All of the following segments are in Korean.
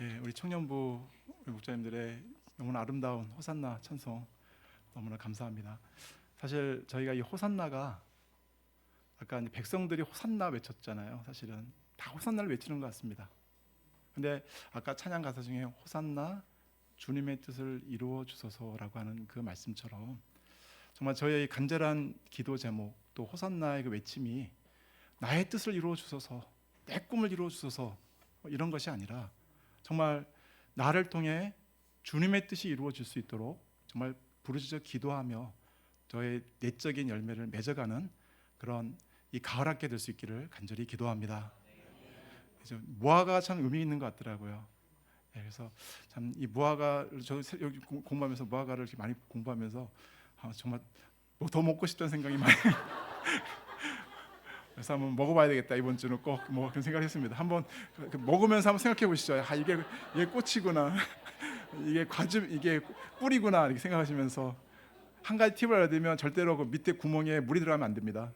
예, 우리 청년부 우리 목사님들의 너무나 아름다운 호산나 찬송 너무나 감사합니다. 사실 저희가 이 호산나가 아까 백성들이 호산나 외쳤잖아요. 사실은 다 호산나를 외치는 것 같습니다. 근데 아까 찬양 가사 중에 호산나 주님의 뜻을 이루어 주소서라고 하는 그 말씀처럼 정말 저희의 간절한 기도 제목 또 호산나의 그 외침이 나의 뜻을 이루어 주소서 내 꿈을 이루어 주소서 뭐 이런 것이 아니라 정말 나를 통해 주님의 뜻이 이루어질 수 있도록 정말 부르짖어 기도하며 저의 내적인 열매를 맺어가는 그런 이 가을 학기 될 수 있기를 간절히 기도합니다. 그래서 무화과 참 의미 있는 것 같더라고요. 예, 그래서 참 이 무화과를 저 세- 여기 공- 공부하면서 무화과를 많이 공부하면서 아, 정말 뭐 더 먹고 싶다는 생각이 많이 그래서 한번 먹어봐야 되겠다 이번 주는 꼭 뭐 그런 생각을 했습니다. 한번 그- 그 먹으면서 한번 생각해 보시죠. 아 이게 이게 꽃이구나, 이게 과즙, 이게 꿀이구나 이렇게 생각하시면서 한 가지 팁을 알려드리면 절대로 그 밑에 구멍에 물이 들어가면 안 됩니다.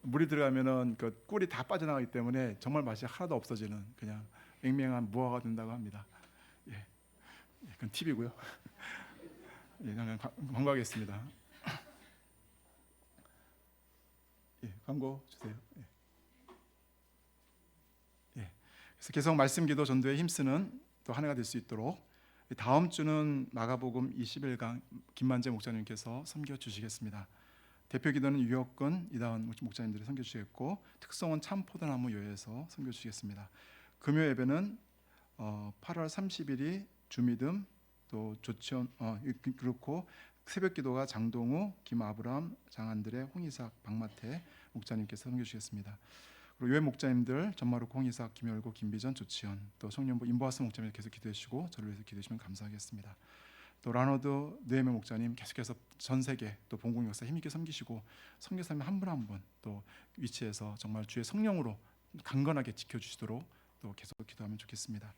물이 들어가면은 그 꿀이 다 빠져나가기 때문에 정말 맛이 하나도 없어지는 그냥 맹맹한 무화가 된다고 합니다. 예, 예, 그건 팁이고요. 예, 잠깐 과- 광고하겠습니다. 예, 광고 주세요. 예. 예. 그래서 계속 말씀기도 전도에 힘쓰는 또한 해가 될 수 있도록 다음 주는 마가복음 21강 김만재 목사님께서 섬겨 주시겠습니다. 대표 기도는 유혁근 이다은 목사님들이 섬겨 주시겠고 특성은 참포도나무 요에서 섬겨 주시겠습니다. 금요 예배는 어, 8월 30일이 주미듬 또 조치원 어, 그- 그렇고 새벽 기도가 장동우, 김아브람, 장안드레, 홍이삭, 박마태 목자님께서 섬겨 주시겠습니다. 그리고 유엔 목자님들 전마루코, 홍이삭, 김열고, 김비전, 조치현 또 청년부 임보아스 목자님 계속 기도해 주시고 저를 위해서 기도해 주시면 감사하겠습니다. 또 라노드 느헤메 목자님 계속해서 전 세계 또 본국 역사 힘있게 섬기시고 선교사님 한 분 한 분 또 위치에서 정말 주의 성령으로 강건하게 지켜주시도록 또 계속 기도하면 좋겠습니다.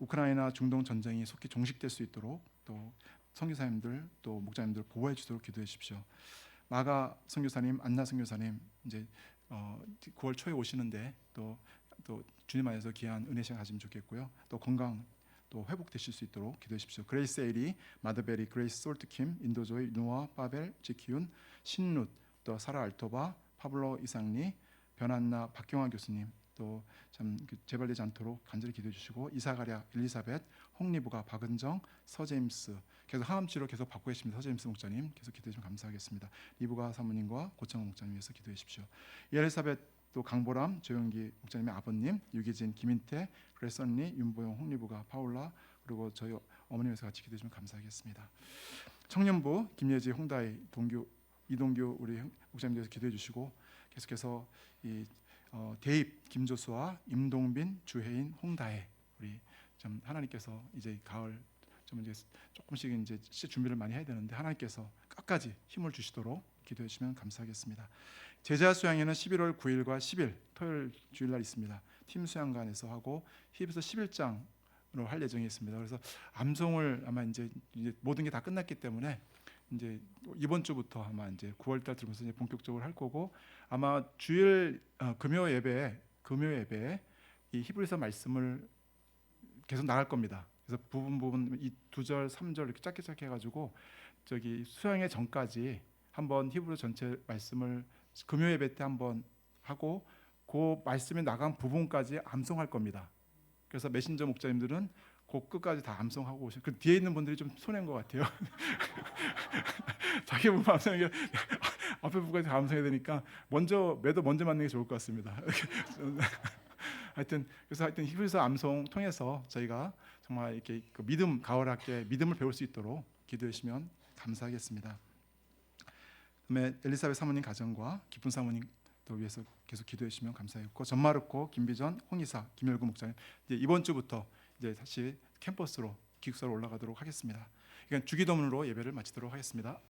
우크라이나 중동 전쟁이 속히 종식될 수 있도록 또 선교사님들 또 목자님들 보호해 주도록 기도해 주십시오. 마가 선교사님, 안나 선교사님 이제 어, 9월 초에 오시는데 또 또 주님 안에서 귀한 은혜 시간 가지면 좋겠고요. 또 건강 또 회복되실 수 있도록 기도해 주십시오. 그레이스 에리, 마드베리, 그레이스 솔트킴, 인도조이, 노아, 파벨, 지키윤, 신룻, 또 사라 알토바, 파블로 이상리, 변한나, 박경화 교수님 또참 그 재발되지 않도록 간절히 기도해 주시고 이사가랴, 엘리사벳, 홍리부가, 박은정, 서제임스 계속 항암 치료 계속 받고 계십니다. 서제임스 목사님 계속 기도해 주시면 감사하겠습니다. 리부가 사모님과 고창호 목사님 위해서 기도해 주십시오. 엘리사벳 또 강보람, 조영기 목사님의 아버님, 유기진, 김인태, 그레스 언니, 윤보영, 홍리부가, 파울라 그리고 저희 어머님에서 같이 기도해 주시면 감사하겠습니다. 청년부 김예지, 홍다희, 동규, 이동규 우리 목사님께서 기도해 주시고 계속해서 이 어, 대입 김조수와 임동빈, 주혜인, 홍다혜 우리 좀 하나님께서 이제 가을 좀 이제 조금씩 이제 시 준비를 많이 해야 되는데 하나님께서 끝까지 힘을 주시도록 기도해 주시면 감사하겠습니다. 제자 수양회는 11월 9일과 10일 토요일 주일날 있습니다. 팀 수양관에서 하고 히브리서 11장으로 할 예정이 있습니다. 그래서 암송을 아마 이제, 이제 모든 게 다 끝났기 때문에 이제 이번 주부터 아마 이제 9월 달 들면서 이제 본격적으로 할 거고 아마 주일 어, 금요 예배 금요 예배에 이 히브리서 말씀을 계속 나갈 겁니다. 그래서 부분 부분 이 두 절, 삼 절 이렇게 짧게 짧게 해 가지고 저기 수양회 전까지 한번 히브리 전체 말씀을 금요 예배 때 한번 하고 그 말씀이 나간 부분까지 암송할 겁니다. 그래서 메신저 목자님들은 그 끝까지 다 암송하고 오셔. 그 뒤에 있는 분들이 좀 손해인 것 같아요. 자기 부분 암송이 앞에 부분까지 다 암송해야 되니까 먼저 매도 먼저 맞는 게 좋을 것 같습니다. 하여튼 그래서 하여튼 히브리서 암송 통해서 저희가 정말 이렇게 그 믿음 가을학교에 믿음을 배울 수 있도록 기도해 주시면 감사하겠습니다. 그다음에 엘리사벳 사모님 가정과 기쁜 사모님 또 위해서 계속 기도해 주시면 감사하겠고 전마르코, 김비전, 홍이사, 김열구 목사님 이제 이번 주부터 이제 다시 캠퍼스로 기숙사로 올라가도록 하겠습니다. 이건 주기도문으로 예배를 마치도록 하겠습니다.